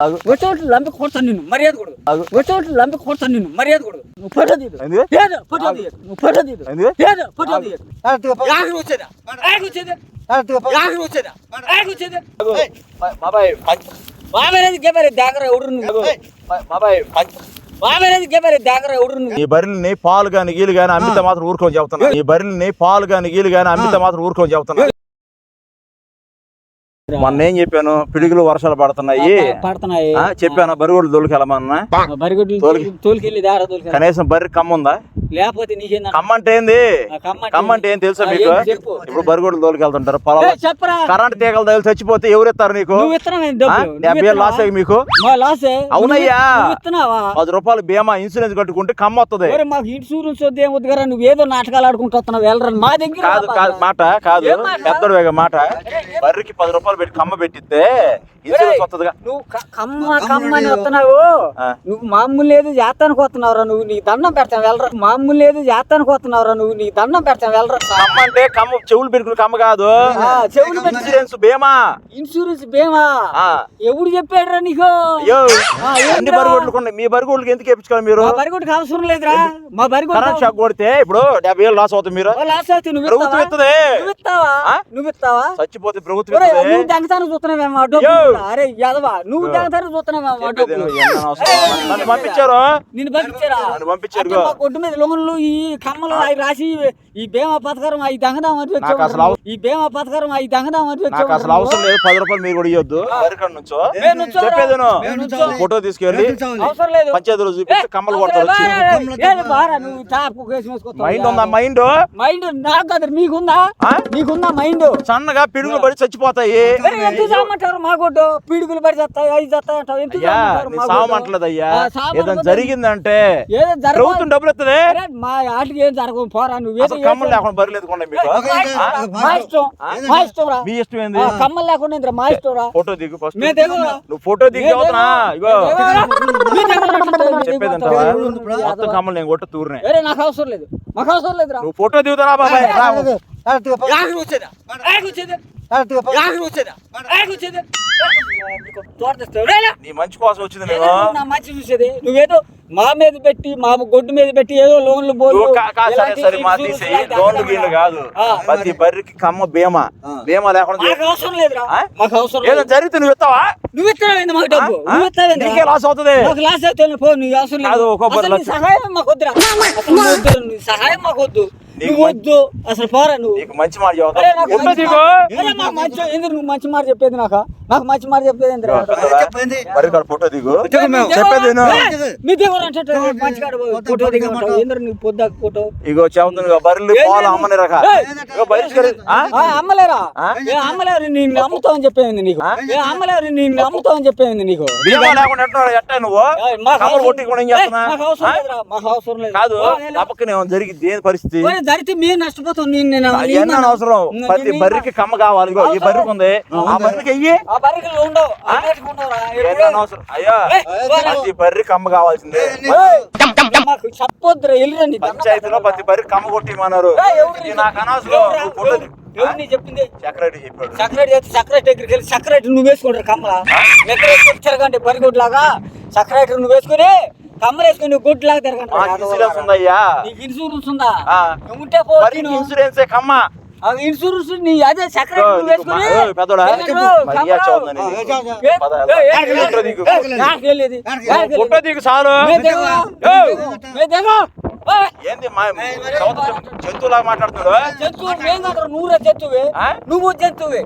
వచ్చేవాళ్ళు లంపి కొడతాను నిన్ను మర్యాద కొడు. వచ్చేవాళ్ళు లంపి కొడతాను నిన్ను మర్యాద కొడు. నువ్వు ఫోటో తీయదు ఫోటో తీయదు నువ్వు ఫోటో తీయదు ఫోటో తీయదు యాగరు వచ్చేదా? యాగరు వచ్చేదా? యాగరు వచ్చేదా? యాగరు వచ్చేదా? బాబాయ్. గెబరే దాగర ఎవడు నువ్వు. బాబాయ్. ఈ బర్రెల్ని పాలు గాని గీలు గాని అమ్మితే మాత్రం ఊరుకొని చెప్తున్నా ఈ బర్రెల్ని పాలు గాని గీలు గాని అమ్మితే మాత్రం ఊరుకొని చెప్తున్నా మొన్న ఏం చెప్పాను? పిడుగులు వర్షాలు పడుతున్నాయి. పడుతున్నాయి. ఆ, చెప్పాను బరిగోడు దొలికెళ్ళమన్నా బరిగొడ్లు తోలుకెళ్ళి కనీసం బర్రె కమ్మ ఉందా లేకపోతే కమ్మ అంటే ఏంది? కమ్మ అంటే ఏం తెలుసా మీకు. ఇప్పుడు బరిగోడు దోలికెళ్తుంటారు పొలంలో చెప్పరా. కరెంట్ తీగలు తగిలి చచ్చిపోతే ఎవరు ఇస్తారు నీకు డెబ్బై? లాస్ అయ్యి మీకు? లాసే అవునయ్యా. పది రూపాయలు బీమా ఇన్సూరెన్స్ కట్టుకుంటే కమ్మ వస్తుంది ఇన్సూరెన్స్ నువ్వు ఏదో నాటకాలు ఆడుకుంటూ వస్తున్నావు వెళ్ళరా మా దగ్గర కాదు కాదు. మాట కాదు. ఏం మాట? పెద్దడు మాట. బర్రెకి పది రూపాయలు పెట్టి కమ్మ పెట్టిస్తే ఇన్సూరెన్స్ వస్తుందిగా నువ్వు కమ్మ కమ్మ అని వస్తున్నావు. నువ్వు మామూలు లేదు జాతానికి వస్తున్నావురా నువ్వు నీ దండం పెడతావు వెళ్ళరా. మామూలు లేదు జాతానికి వస్తున్నావురా నువ్వు నీ దండం పెడతావు వెళ్ళరా. కమ్మ అంటే కమ్మ చెవులు పెట్టుకుని కమ్మ కాదు. ఆ, చెవులు ఇన్సూరెన్స్ బీమా ఇన్సూరెన్స్ బీమా ఆ. ఎవడు చెప్పాడురా నీకు? అయ్యో ఆ, ఏంట్రా? అన్ని బరిగొడ్లు ఉన్నాయి మీ బరిగొడ్లకి ఎందుకు వేపించుకోవాలి మీరు? మా బరిగొడ్డుకి అవసరం లేదురా. మా కరెంట్ బరిగొడ్డు షాక్ కొడితే ఇప్పుడు డెబ్బై వేలు లాస్ అవుతుంది మీరు. లాస్ట్ అయితే నువ్వు ప్రభుత్వం ఇస్తావా? ఇస్తుంది నువ్వు ఇస్తావా? ఆ? నువ్వు ఇస్తావా? చచ్చిపోతే ప్రభుత్వం దెంగతాను చూస్తున్నావేమో. డబ్బులు అరే యాదవా నువ్వు దెంగతాను చూస్తున్నావేమో అవసరం. నన్ను పంపించారు? నిన్ను పంపించారా? నన్ను పంపించారు. మా కొట్టు మీద లోన్లు ఈ కమ్మలు అవి రాసి ఈ బీమా పథకం అవి దెంగదాం అని నాకు వచ్చావు ఈ బీమా పథకం అవి దెంగదాం అని నాకు వచ్చావు అసలు అవసరం లేదు. పది రూపాయలు మీరు కూడా ఇవ్వద్దు బరికడ నుంచో. ఫోటో తీసుకెళ్ళి అవసరం లేదు. పంచాయతీలో చూపిస్తే కమ్మలు కొడతారు. మైండ్ ఉందా? మైండ్ మైండ్ నాకు కదా మీకుందా? నీకుందా? మైండ్ సన్నగా పిడుగులు పడి చచ్చిపోతాయి. చామంటారు మా కొట్టు పీడుగులు పడి చేస్తాయి అవి చేస్తాయి అంటావు ఎంత అయ్యా నీ ఏదైనా జరిగిందంటే ఏదో జరగ ప్రభుత్వం డబ్బులు ఇస్తుంది అరే, మా ఆటకి ఏం జరగవు పోరా నువ్వు అసలు కమ్మలు లేకుండా బరిలేదు కొండ మీకు మా ఇష్టం మా ఇష్టం రా మీ ఇష్టం ఏంది ఆ, కమ్మలు లేకుండా మా ఇష్టం రా ఫోటో దిగు ఫస్ట్ మేము? నువ్వు ఫోటో దిగి మేము అవుతున్నా ఇగో చెప్పేది అంటావా. మొత్తం కమ్మలు నేను కొట్ట తూరినే వేరే నాకు అవసరం లేదు మాకు అవసరం లేదురా నువ్వు ఫోటో దిగుతారా బాబాయ్ రా. వచ్చేదా నీ మంచి కోసం వచ్చింది నా మంచి చూసేది. నువ్వేదో మా మీద పెట్టి మా గొడ్డు మీద పెట్టి ఏదో లోన్లు నువ్వు లోన్లు కాదు. ప్రతి బర్రెకి కమ్మ బీమా. బీమా లేకుండా అవసరం లేదురా? మాకు అవసరం ఏదో జరిగితే నువ్వు ఇస్తావా నువ్వు ఇస్తావేంది మాకు డబ్బు? నువ్వు ఇస్తావేంది నీకే లాస్ అవుతుంది. మాకు లాస్ అయితే పో నీ అవసరం లేదు. సహాయం మాకు వద్దురా నువ్వు సహాయం మాకు వద్దు నువ్వు వద్దు. అసలు పోరా నువ్వు. నీకు మంచి మాట ఎందుకు నువ్వు మంచి మాట చెప్పేది నాకు? నాకు మంచి మాట చెప్పేది ఎందుకు మరి ఫోటో దిగు. చెప్పేది. మీ దగ్గర అంటే మంచి కాడ పోయి ఫోటో దిగమంటావు ఏంద్ర నీ పొద్దాక ఫోటో? ఇగో చెబుతుంది బర్రెలు పాలు అమ్మని రక అమ్మలేరా? అమ్మలేరు? నేను నమ్ముతావని చెప్పేది నీకు. అమ్మలేరు? నేను నమ్ముతావని చెప్పేది నీకు. నువ్వు? మాకు అవసరం- లేదు. కాదు జరిగింది ఏం పరిస్థితి? జరిగితే మీరు నష్టపోతాం. నేను నేను ఎన్న నేను- అవసరం. ప్రతి బర్రెకి కమ్మ కావాలి. ఇగో ఈ బర్రెకి ఉంది. ఆ బర్రెకి అయ్యి ఆ ఉండవు. అవసరం? అయ్యా. ప్రతి బర్రెకి కమ్మ కావాల్సిందే. చెప్పొద్దురా వెళ్ళండి పంచాయతీలో ప్రతి బర్రెకి కమ్మ కొట్టిమన్నారు. నాకు అనవసరం. నువ్వు ఫోటో దిగు. ఎవరు నీ చెప్పింది? సెక్రటరీ చెప్పాడు. చక్రెట్ చేస్తే చక్రెట్ దగ్గరికి వెళ్ళి చక్రెట్ నువ్వు వేసుకుంటారు కమ్మలా. ఎక్కడ తిరగండి పరిగొడ్డు లాగా చక్రెట్ నువ్వు వేసుకుని కమ్మలు వేసుకుని నువ్వు గుడ్డు లాగా తిరగండి ఇన్సూరెన్స్ ఉందయ్యా? నీకు ఇన్సూరెన్స్ ఉందా? ఆ. నువ్వు ఉంటే పో మరి తిను. ఇన్సూరెన్సే కమ్మ. ఆ ఇన్సూరెన్స్ నీ అదే నువ్వు వేసుకుని. ఫోటో దిగు. చాలు. ఏంది మా సౌత్ జంతువులాగా మాట్లాడుతున్నాడు జంతువు నువ్వురా జంతువే? నువ్వు జంతువే.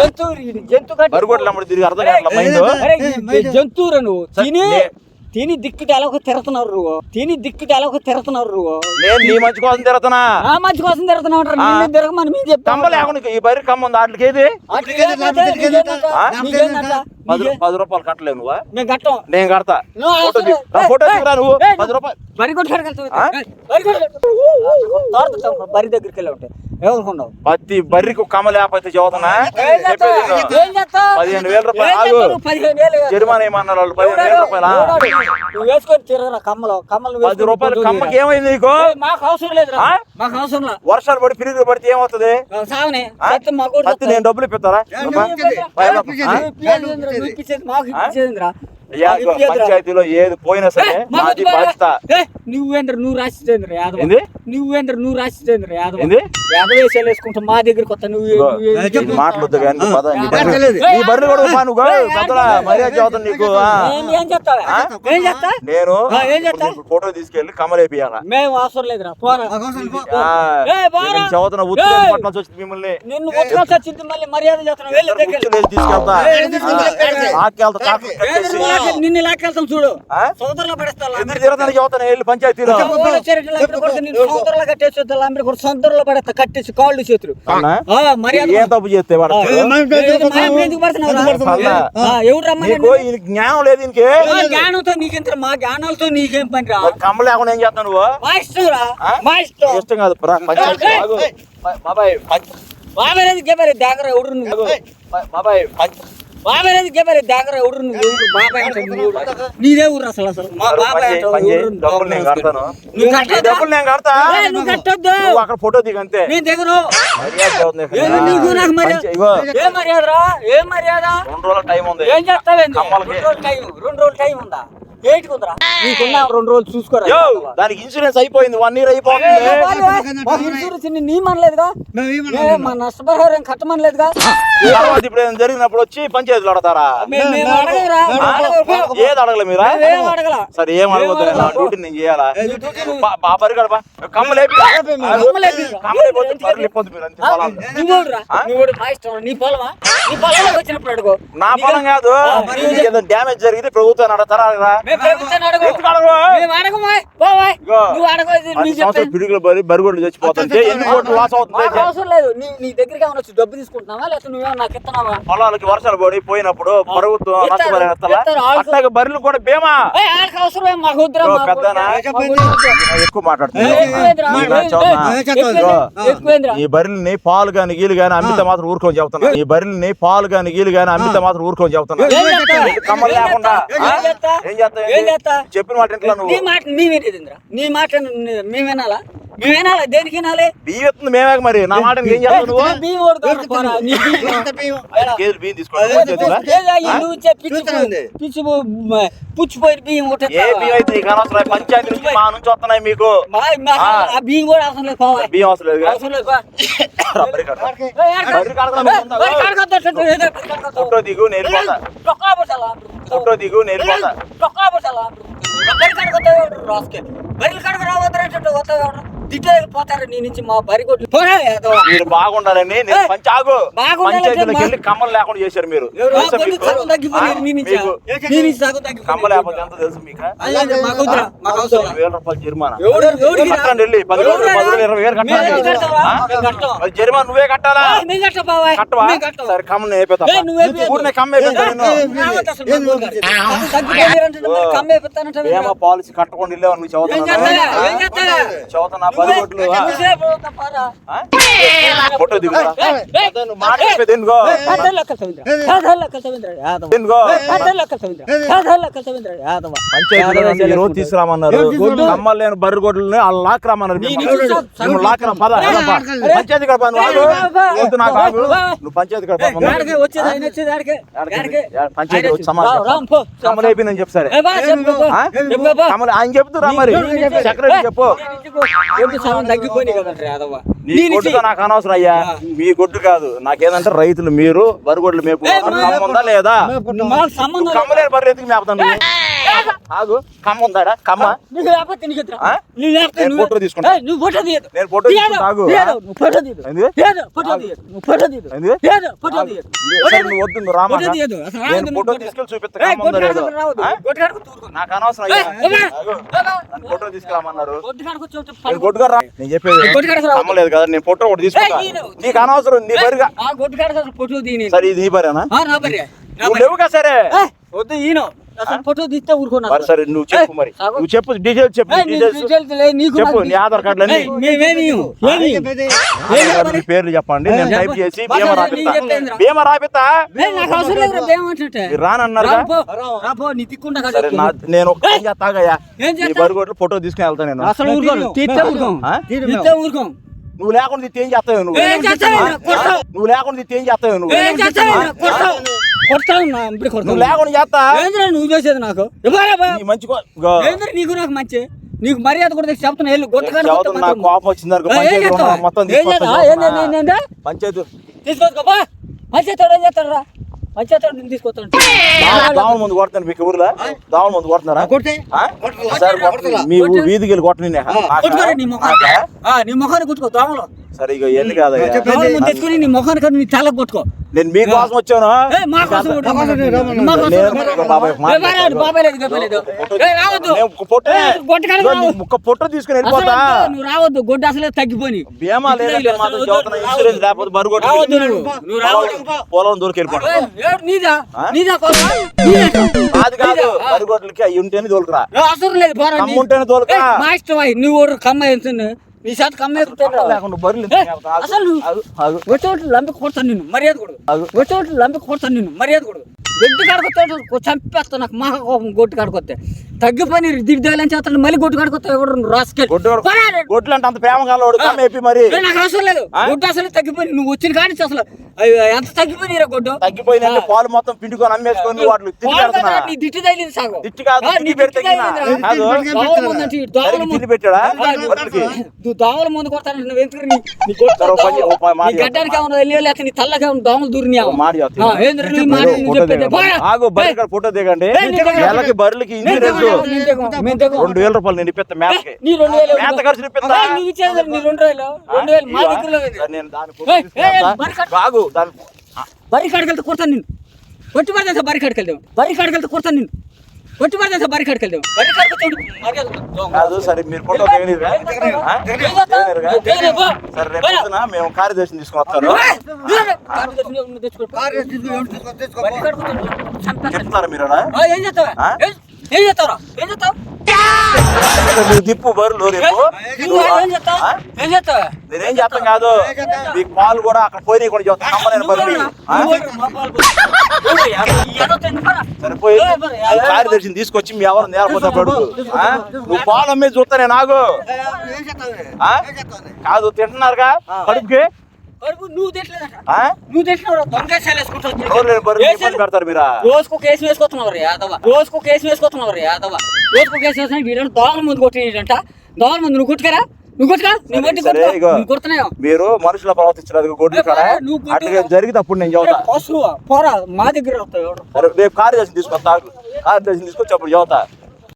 జంతువు ఇది జంతు కంటే- బరిగొడ్లు అమ్మడి తిరిగి అర్థం కావట్లే? మైండ్? అరే, ఈ జంతువురా నువ్వు. తిని తిని దిక్కుటి ఎలాగో తిరుగుతున్నారు నువ్వు తిని దిక్కుటి ఎలాగో తిరుగుతున్నారు నువ్వు నేను నీ మంచి కోసం తిరుగుతున్నా ఆ మంచి కోసం తిరుగుతున్నావు. నిన్ను తిరగమని మేము చెప్తాం కమ్మ లేకుండా ఈ బర్రె కమ్మ ఉంది. వాటికి ఏది? ఆ? పది రూపాయలు కట్టలేవు నువ్వా? మేము కట్టం. నేను కడతా. నువ్వు ఫోటో ఫోటో దిగురా నువ్వు? ఏయ్, పది రూపాయలు. బరి? బరి కొట్టుకాడికి బరి దగ్గరికి వెళ్ళి ఉంటాయి ఎవరుకున్నావు? ప్రతి బర్రికి కమ్మ లేకపోతే చదువుతున్నా? పదిహేను వేల రూపాయలు. జరిమానా ఏమన్నారు వాళ్ళు? పదిహేను వేల రూపాయలా? నువ్వు వేసుకొని తిరగరా కమ్మలు. కమ్మలు పది రూపాయలు కమ్మకి. ఏమైంది నీకు? మాకు అవసరం లేదురా. ఆ? మాకు అవసరం లేదు వర్షాలు పడి పిరుగులు పడితే ఏమవుతుంది? పత్తి నేను డబ్బులు ఇప్పిస్తారా? ఇప్పించేది. పంచాయతీలో ఏది పోయినా సరే వద్దు బాధ్యత ఏయ్, నువ్వేంద్ర నువ్వు రాసిస్తేంద్ర యాదవ. ఏంది? నువ్వేంద్ర నువ్వు రాసిస్తేంద్ర యాదవ. ఏంది? యాదవ వేసాలు వేసుకుంటా మా దగ్గరికి వస్తా నువ్వు ఇగో, నువ్వు- నీ మాటలు వద్దు కానీ నీ బర్రెలు- కూడా పా నువ్వు పెద్దలా మర్యాద చదువుతాను నీకు నేను ఫోటో తీసుకెళ్ళి కమలేపియాల మేము అవసరం లేదురా. చదువుతున్న ఉత్తరం ఏయ్. పట్నం వచ్చి మిమ్మల్ని. నిన్ను వచ్చింది మళ్ళీ మర్యాద చేస్తున్నావు దగ్గర తీసుకెళ్తా. ఆకెళ్తా. నిన్ను లాక్కెళ్తాం చూడు. ఆ? సోదరులో పడేస్తా ఎదురు తిరగడానికి చదువుతాను వెళ్ళి పంచాయతీలో కట్టేసి సొంతలో పడేస్తా కట్టేసి కాళ్ళు చేతులు. ఏం తప్పు చేస్తే జ్ఞానం లేదు జ్ఞానంతో నీకెంత మా జ్ఞానాలతో నీకేం పని రా కమ్మ లేకుండా ఏం చేస్తావు నువ్వు? మా ఇష్టం రా? మా ఇష్టం. ఇష్టం కాదు. బాబాయ్ గేబరే దగ్గర ఎవడు నువ్వు? బాబాయ్ బాబేది గేబరే దగ్గర ఎవడు బాబాయ్? నీదే ఊరు? అసలు అసలు. మా బాబాయ్? డబ్బులు నేను కడతాను? డబ్బులు నేను కడతా? నువ్వు కట్టొద్దు. అక్కడ ఫోటో దిగ అంతే. నేను దిగను. ఏం నీకు? నాకు మర్యాద ఇగో. ఏం మర్యాదరా? ఏం మర్యాద? రెండు రోజుల టైం ఉంది. ఏం చేస్తావేంది. రెండు రోజులు టైం రెండు రోజులు టైం ఉందా? నీకున్నా రెండు రోజులు చూసుకోరా? దానికి ఇన్సూరెన్స్ అయిపోయింది వన్ ఇయర్ ఏ, ఏ, ఏ, ఇన్సూరెన్స్ని మనలేదుగా ఏ, మా నష్టపరిహారం కట్టమనలేదుగా? ఇప్పుడు ఏదైనా జరిగినప్పుడు వచ్చి పంచాయతీలు అడతారా? ఏది అడగలే మీరా? ఏం సరే ఏం అడగొద్దు ఏం నా? డ్యూటీ నేను చేయాలా బాబరి గడప కమ్మలేపి నీ పొలం కాదు. డ్యామేజ్ జరిగితే ప్రభుత్వం అడతారా పిడుగులు బరి బరిగొడ్లు చచ్చిపోతుంటే ఎన్ని కోట్లు లాస్ అవుతుంది అవసరం లేదు. నీ నీ దగ్గరికి ఏమైనా వచ్చి డబ్బు తీసుకుంటున్నావా? లేకపోతే నాకు ఇస్తున్నావా పొలాలకి వర్షాలు పడి పోయినప్పుడు ప్రభుత్వం. అట్లాగే బర్రెలు కూడా బీమా. మాకు. నేను ఎక్కువ ఏయ్, మాట్లాడుతున్నా? ఈ బర్రెల్ని పాలు గాని గీలు గాని అమ్మితే మాత్రం ఊరుకొని చెబుతున్నా. ఈ బర్రెల్ని పాలు గాని గీలు గాని అమ్మితే మాత్రం ఊరుకొని చెబుతున్నా. కమ్మలు లేకుండా? ఏం చేస్తా? ఏం చేస్తా? చెప్పిన మాట ఇంట్లో నీ మాట నీ వినేదింద్రా నీ మాట మేము వినాలా మేము వినాలా దేనికి వినాలి బియ్యం ఎత్తుంది మేమే మరి నా మాట ఏం చేస్తావు నువ్వు ఏ, బియ్యం ఓడు కాదు, పోరా. నీ బియ్యం. ఐదు కేజీలు బియ్యం ఏ, తీసుకోవాలి ఏ, ఈ నువ్వు ఇచ్చే పిచ్చి పిచ్చి పు- పుచ్చిపోయిన బియ్యం ఏ కొట్టేస్తావా? బియ్యం అయితే నీకు అనవసరం పంచాయతీ నుంచి మా నుంచి వస్తున్నాయి మీకు మా- మా- ఆ. ఆ బియ్యం కూడా అవసరం లేదు పోవా. బియ్యం అవసరం లేదు అవసరం లేదు పో. రబ్బరి కట్ట. ఏ, ఏడక- బర్రె కాడదా ఏ, ఉందా? బర్రె కాడకొద్దు, అట్లా ఏదో బర్రె కాడకొద్దు. ఫోటో దిగు నేను వెళ్ళిపోతా చొక్కా పట్టాలా? ఫోటో దిగు నేను బర్రె కాడకొద్దు, రాసుకే. బర్రెల కాడకు రావద్దంటే వస్తావు తిట్టే పోతారు నీ నుంచి మా బరి కొట్లు పోరా. మీరు బాగుండాలని నేను ఏ, పంచి ఆగు బాగుండాలంటే పంచాయతీలోకి వెళ్ళి కమ్మలు లేకుండా చేశారు మీరు? సగం తగ్గిపోయింది ఆ? నీ నుంచి. మీకు నీ నుంచి సగం తగ్గిపోయింది. కమ్మ లేకపోతే ఎంత తెలుసు మీకు అదే, మాకు వద్దురా, మాకు అవసరం లేదు. వేల రూపాయలు జరిమానా ఎవడు ఎవడికి రా? కట్టండి వెళ్ళి పది రోజులు ఎవడు రా? పది రోజులు ఇరవై వేలు మేము ఎందుకు కట్టాలి కడతావా? ఆ? మేము కడతాం. మరి జరిమానా నువ్వే కట్టాలా. కట్టవా. సరే నువ్వు. ఊరినే కమ్మ ఏ, ఏమో పాలసీ కట్టకుండా వెళ్ళావు నువ్వు చదువుతున్నా? చదువుతున్నా పది కోట్లు? ఫోటో తీసుకురామన్నారు. గొడ్డు. కమ్మలు లేని బర్రె గొడ్లని వాళ్ళు లాక్ మిమ్మల్ని. లాక్ రా, పద. పంచాయతీ కడప నువ్వు నాకు ఆగు. పంచాయతీ. ఆడ పంచాయతీ సమాధానం అయిపోయిందని ఆయన చెప్తురా మరి? సెక్రటరీ చెప్పు. నాకు అనవసరం అయ్యా. మీ గొడ్డు కాదు. నాకేదంటే రైతులు మీరు బరిగొడ్లు మేపు ఉందా లేదా. కమ్మలేని బర్రె ఎందుకు మేపుతాను? ఆగు కమ్మ ఉందాడా కమ్మ నీకు లేకపోతే నీకు? నీకు లేకపోతే నువ్వు- ఫోటో తీసుకుంటా. నువ్వు ఫోటో తీయదు. నేను ఫోటో తీయదు, ఆగు. నువ్వు ఫోటో తీయదు. తీయదు, ఫోటో తీయదు. నువ్వు ఫోటో తీయదు. తీయదు, ఫోటో తీయదు. సరే నువ్వు వద్దు నువ్వు రామా ఫోటో తీయదు. నేను ఫోటో నువ్వు తీసుకెళ్ళి చూపిస్తా కమ్మ ఉందా గొడ్డు లేదో కాడకు రావద్దు. ఆ? గొడ్డు కాడకు తూరుకో. నాకు అనవసరం అయ్యా ఫోటో తీసుకురామన్నారు గొడ్డు కాడకు వచ్చి వచ్చి నేను పడుకో. గొడ్డుగా రా నేను చెప్పేది. కమ్మలేదు కదా నేను ఫోటో ఒకటి తీసుకుంటా. నీకు అనవసరం నీ బరిగా ఆ ఫోటో తీయని. సరే ఇది నీ బరేనా ఆ, నా నువ్వు. లేవుగా సరే వద్దు ఈయన అసలు ఫోటో తీస్తే ఊరుకున్నా సరే నువ్వు చెప్పు మరి సాగు. నువ్వు చెప్పు డీటెయిల్స్ చెప్పు ఏయ్, నీ డీటెయిల్స్ డీటెయిల్స్ లే, నీకు చెప్పు నాకు నీ ఆధార్ కార్డు మీ పేర్లు చెప్పండి నేను టైప్ చేసి రాపిస్తా రాపిస్తా నీ నా నేను ఫోటో తీసుకుని వెళ్తా నేను అసలు ఊరుకోను తీస్తే ఊరుకోం ఆ? తీస్తే ఊరుకోం నువ్వు లేకుండా తీస్తే ఏం చేస్తావు నువ్వు. నువ్వు లేకుండా ఏం చేస్తావు నువ్వు? నువ్వు లేకుండా చేస్తా. ఏంద్రా నువ్వు చేసేది నాకు? ఇవ్వరా బా. నీ మంచి కో- గో. ఏంద్రా నీకు నాకు మంచి? నీకు మర్యాద కూడా తెచ్చి చెప్తున్నా. వెళ్ళు నాకు కోపం వచ్చింది మొత్తం? పంచాయతీ పంచాయతీ ఏం చేస్తాడు రా పంచాయతీ తీసుకొస్తాను ముందు కొడతాను మీకు ఊర్లో దోమల ముందు కొడుతున్నారా. మీ వీధికి వెళ్ళి కొట్ట నిన్నే. కొట్టుకోరా నీ ముఖాన్ని కొట్టుకో దోమలు సరే ఇక ఎన్ని ముందు తెచ్చుకొని నీ ముఖానికి నీ తలకు కొట్టుకో. నేను వచ్చాను? మా కోసం కొట్టుకో. మా కోసం రమ్మను. మా కోసం నేను కొట్టుకో. బాబాయ్ ఏ, బాబాయ్, బాబాయ్ లేదు, బాబాయ్ లేదు. ఏయ్, రావద్దు. నేను ఒక పొట్టు ఏయ్, గొట్టకాడ ఇదిగో రావద్దు. నీ ముక్క పొట్టు తీసుకుని అసలు వెళ్ళిపోతా వద్దు, నువ్వు రావద్దు గొడ్డు అసలే తగ్గిపోయి బీమా లేదంటే మాత్రం చదువుతున్నా ఇన్సూరెన్స్ లేకపోతే నువ్వు. రావద్దు పొలం దూరికి వెళ్ళిపోతా నీదా? నీదా కాదు కాదు. ఉంటేనే అవసరం లేదు ఉంటేనే మా ఇష్టం అయ్యి నువ్వు కమ్మ ఎంతుంది నీ చేత కమ్మ ఎక్కుతాడు లేకుండా బరులు అసలు. వచ్చేవాళ్ళు లంపి కొడతాను నిన్ను. మర్యాద కొడు. వచ్చేవాళ్ళు లంపి కొడతాను నిన్ను. మర్యాద కొడు. గొడ్డు కాడుకొస్తాడు చంపేస్తా నాకు మహా కోపం గొడ్డు కాడుకొస్తే తగ్గిపోయి దిగ్దేయాలని చేస్తాను మళ్ళీ గొడ్డు కాడుకొస్తా ఎవడు రాసుకెళ్ళి. గొడ్లు అంటే అంత ప్రేమ చెప్పి మరి. నాకు అవసరం లేదు? గొడ్డు అసలు తగ్గిపోయి నువ్వు వచ్చిన కాడి నుంచి అసలు ఎంత తగ్గిపోయి గొడ్డు? తగ్గిపోయిందంటే పాలు మొత్తం పిండుకొని అమ్మేసుకొని వాటిని నీ దిట్టు తగిలింది సాగు. కాదు, నీ పెడితే దిట్టు. కాదు. నువ్వు- దోవల ముందు కొడతాను. నువ్వు ఎందుకు నీ గడ్డానికి ఏమన్నా వెళ్ళి లేకపోతే నీ తల్లకి ఏమన్నా దోమలు దూరినాయా? ఓ మాట ఆగు బర్రె ఏయ్, కాడ ఫోటో దిగండి. నేను. నెలకి బర్రెలకి నేను ఇన్సూరెన్స్ నేను నేను. రెండు వేల రూపాయలు నేను ఇప్పిస్తా మేతకి మేత ఖర్చు ఇప్పిస్తా. నేను దాని. బర్రె ఆగు దాని కాడికి వెళ్తే కొడతాను నిన్ను కొట్టి పడతా సార్ బరి కాడికి వెళ్దాం బరి కాడికి వెళ్తే కొడతాను నిన్ను ఉండు. మర్యాద కొడు. కాదు సరే మీరు ఫోటో ఆ? సరే రేపు పొద్దున మేము కార్యదర్శిని తీసుకుని వస్తాను. చెప్తారా మీరు ఏం చేస్తావా? ఏం చేస్తావురా? ఏం చేస్తావు? నువ్వు తిప్పు బరులు రేపు నేనేం చేస్తాం కాదు. మీకు పాలు కూడా అక్కడ పోయి కూడా చెప్తాను నమ్మలేని బర్రెలు. ఆ? సరిపోయి. కార్యదర్శిని తీసుకొచ్చి మీ ఎవరు నేరపోతే పడుకు. నువ్వు పాలు అమ్మేది చూస్తా నేను ఆగు ఏం చేస్తావు? ఆ? ఏం చేస్తావు? కాదు తింటున్నారుగా? కడుపుకి? నువ్వు పెడతారు మీరా? రోజుకు కేసు యాదవ. రోజుకు కేసు వేసుకొస్తున్నావు రే యాదవ. రోజుకు కేసు వేసిన వీళ్ళని దోమల ముందు కొట్టినంట దోమల ముందు నువ్వు కొట్టుకరా? మీరు మనుషుల గొడ్డు- అట్లా జరిగితే అప్పుడు నేను పోరా మా దగ్గర రేపు తీసుకొస్తా తీసుకొచ్చి అప్పుడు చెబుతా